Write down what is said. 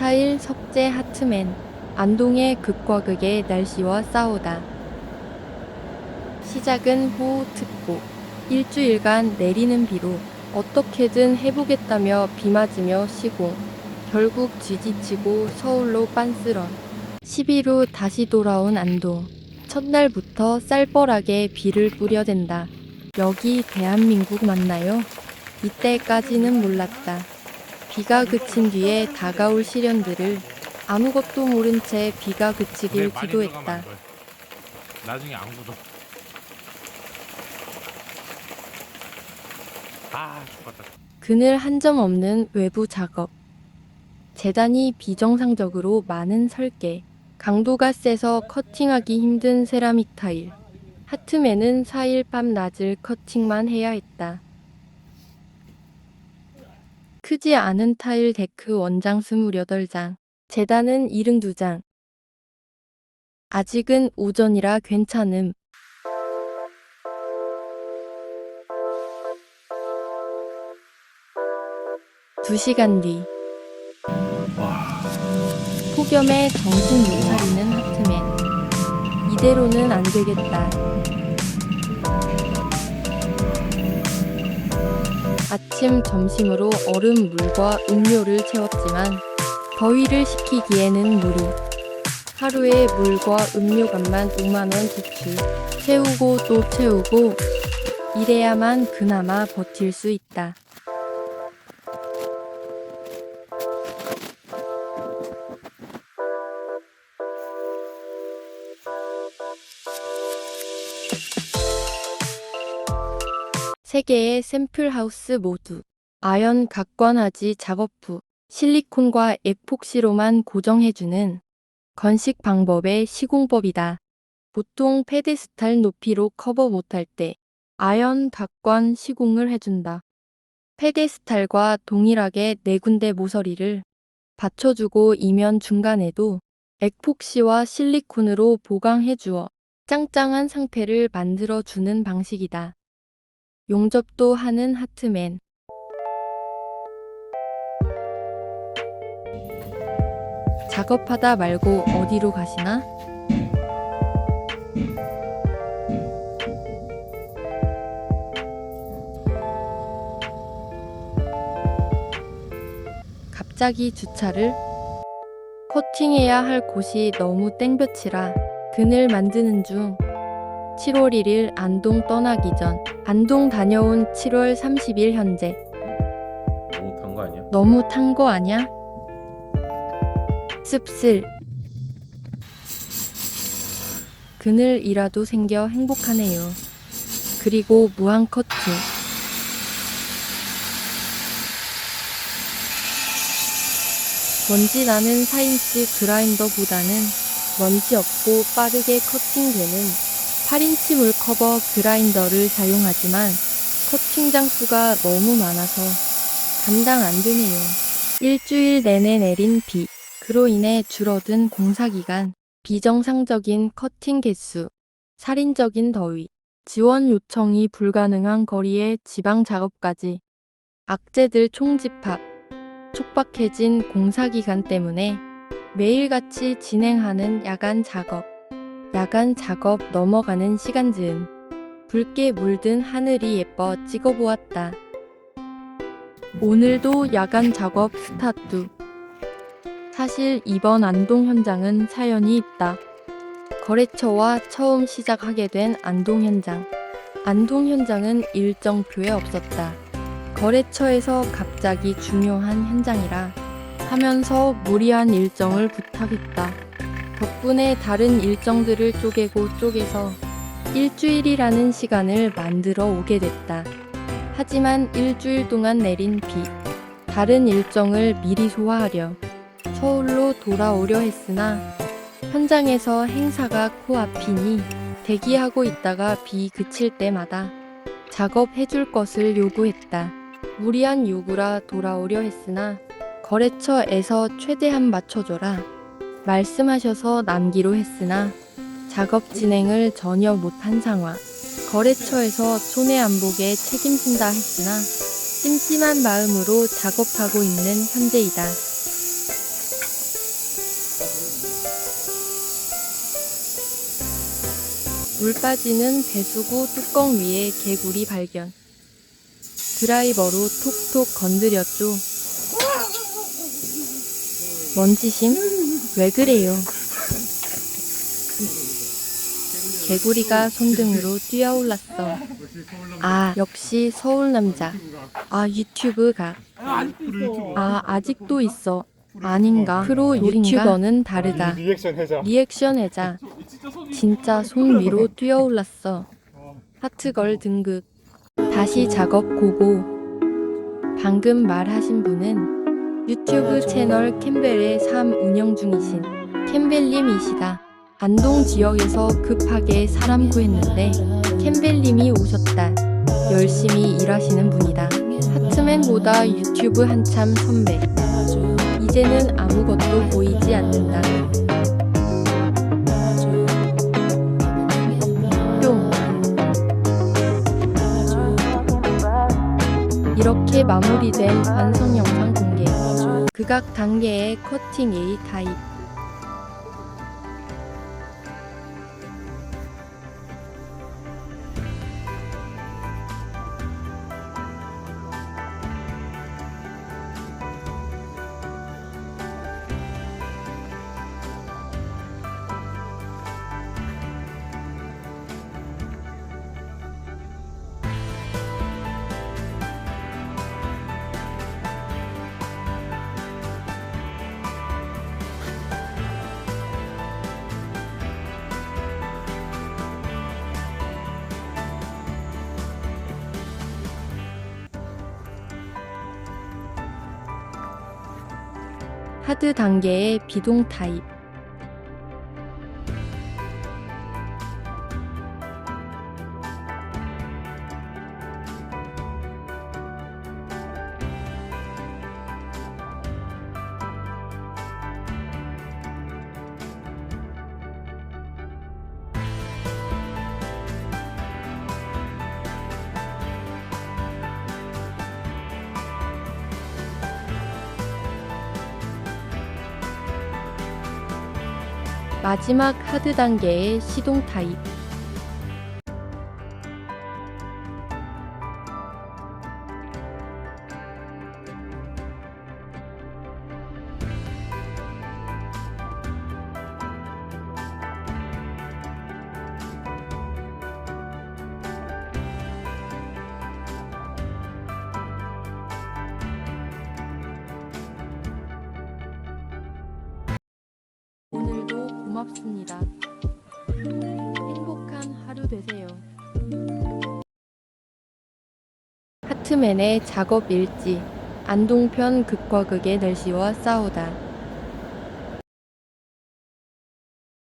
타일 석재 하트맨. 안동의 극과 극의 날씨와 싸우다. 시작은 호우특보. 일주일간 내리는 비로 어떻게든 해보겠다며 비 맞으며 시공 결국 지지치고 서울로 빤스런. 10일 후 다시 돌아온 안동. 첫날부터 쌀벌하게 비를 뿌려댄다. 여기 대한민국 맞나요? 이때까지는 몰랐다 비가 그친 뒤에 다가올 시련들을 아무것도 모른 채 비가 그치길 많이 기도했다. 들어가면 안 돼. 나중에 안 굳어. 아, 죽었다. 그늘 한 점 없는 외부 작업. 재단이 비정상적으로 많은 설계. 강도가 세서 커팅하기 힘든 세라믹 타일. 하트맨은 4일 밤 낮을 커팅만 해야 했다. 크지 않은 타일 데크 원장 28장. 재단은 72장. 아직은 오전이라 괜찮음. 두 시간 뒤. 폭염에 정신 못 차리는 하트맨. 이대로는 안 되겠다. 아침, 점심으로 얼음 물과 음료를 채웠지만 더위를 식히기에는 무리. 하루에 물과 음료값만 5만원 지출. 채우고 또 채우고 이래야만 그나마 버틸 수 있다. 세 개의 샘플 하우스 모두 아연 각관하지 작업 후 실리콘과 에폭시로만 고정해주는 건식 방법의 시공법이다. 보통 페데스탈 높이로 커버 못할 때 아연 각관 시공을 해준다. 페데스탈과 동일하게 네 군데 모서리를 받쳐주고 이면 중간에도 에폭시와 실리콘으로 보강해주어 짱짱한 상태를 만들어주는 방식이다. 용접도 하는 하트맨. 작업하다 말고 어디로 가시나? 갑자기 주차를 커팅해야 할 곳이 너무 땡볕이라 그늘 만드는 중 7월 1일 안동 떠나기 전 안동 다녀온 7월 30일 현재 너무 단 거 아니야? 너무 탄 거 아냐? 씁쓸 그늘이라도 생겨 행복하네요. 그리고 무한 커팅 먼지 나는 4인치 그라인더보다는 먼지 없고 빠르게 커팅되는 8인치 물커버 그라인더를 사용하지만 커팅 장수가 너무 많아서 감당 안 되네요. 일주일 내내 내린 비, 그로 인해 줄어든 공사 기간, 비정상적인 커팅 개수, 살인적인 더위, 지원 요청이 불가능한 거리의 지방 작업까지 악재들 총집합, 촉박해진 공사 기간 때문에 매일같이 진행하는 야간 작업, 야간 작업 넘어가는 시간 즈음, 붉게 물든 하늘이 예뻐 찍어보았다. 오늘도 야간 작업 스타트. 사실 이번 안동 현장은 사연이 있다. 거래처와 처음 시작하게 된 안동 현장. 안동 현장은 일정표에 없었다. 거래처에서 갑자기 중요한 현장이라 하면서 무리한 일정을 부탁했다. 덕분에 다른 일정들을 쪼개고 쪼개서 일주일이라는 시간을 만들어 오게 됐다. 하지만 일주일 동안 내린 비, 다른 일정을 미리 소화하려 서울로 돌아오려 했으나 현장에서 행사가 코앞이니 대기하고 있다가 비 그칠 때마다 작업해줄 것을 요구했다. 무리한 요구라 돌아오려 했으나 거래처에서 최대한 맞춰줘라 말씀하셔서 남기로 했으나 작업 진행을 전혀 못한 상황. 거래처에서 손해 안보에 책임진다 했으나 찜찜한 마음으로 작업하고 있는 현재이다. 물 빠지는 배수구 뚜껑 위에 개구리 발견. 드라이버로 톡톡 건드렸죠. 먼지심? 왜 그래요? 개구리가 손등으로 뛰어올랐어. 아, 역시 서울 남자. 아, 유튜브가. 아, 아직도 있어. 아닌가? 프로 유튜버는 다르다. 리액션 해자. 진짜 손 위로 뛰어올랐어. 하트걸 등급. 다시 작업 고고. 방금 말하신 분은 유튜브 채널 캠벨의 삶 운영 중이신 캠벨님이시다. 안동 지역에서 급하게 사람 구했는데 캠벨님이 오셨다. 열심히 일하시는 분이다. 하트맨보다 유튜브 한참 선배. 이제는 아무것도 보이지 않는다. 뿅. 이렇게 마무리된 완성 영상. 극악 단계의 커팅 A 타입. 하드 단계의 비동 타입. 마지막 하드 단계의 시동 타입. 고맙습니다. 행복한 하루 되세요. 하트맨의 작업 일지 안동편 극과 극의 날씨와 싸우다